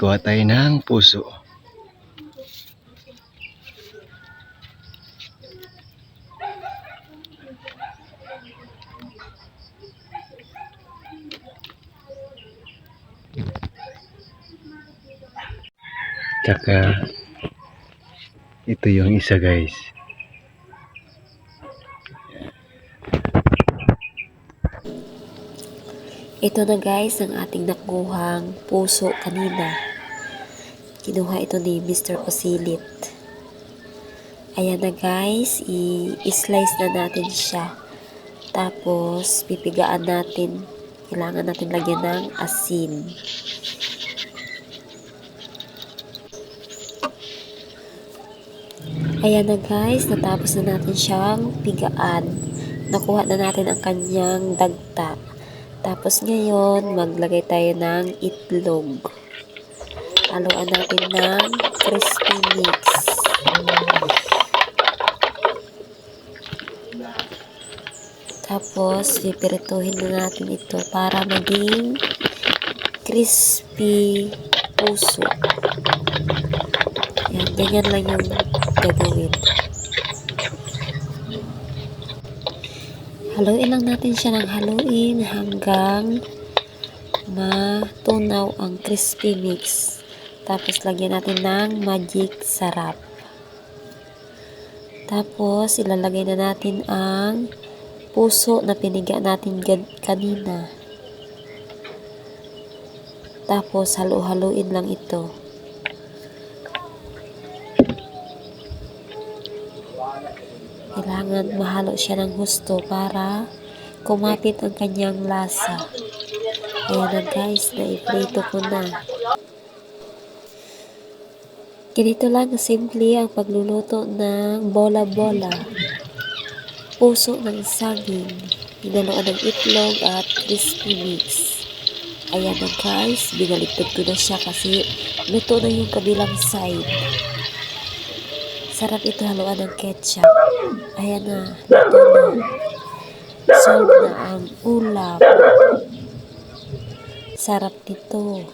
kuha tayo ng puso. Tsaka, ito yung isa guys. Ito na guys ang ating nakuhang puso kanina. Kinuha ito ni Mr. Osilit. Ayan na guys, i-slice na natin siya. Tapos, pipigaan natin. Kailangan natin lagyan ng asin. Ayan na guys, natapos na natin siyang pigaan. Nakuha na natin ang kanyang dagta. Tapos ngayon, maglagay tayo ng itlog. Haluan natin ng crispy mix. Tapos, pipirituhin na natin ito para maging crispy puso. Yan, ganyan lang yung gagawin. Haluin lang natin siya ng haluin hanggang matunaw ang crispy mix. Tapos lagyan natin ng magic sarap. Tapos ilalagay na natin ang puso na piniga natin kanina. Tapos halu-haluin lang ito. Kailangan mahalo siya ng husto para kumapit ang kanyang lasa. Ayan na guys, naiprito ko na. Ganito lang simple ang pagluluto ng bola-bola. Puso ng saging, hinaluan ng itlog at crispy mix. Ayan na guys, binaligtad ko na siya kasi luto na yung kabilang side. Sarap ito haluan ng ketchup. Ayan na, luto na. Solve na ang ulam. Sarap nito.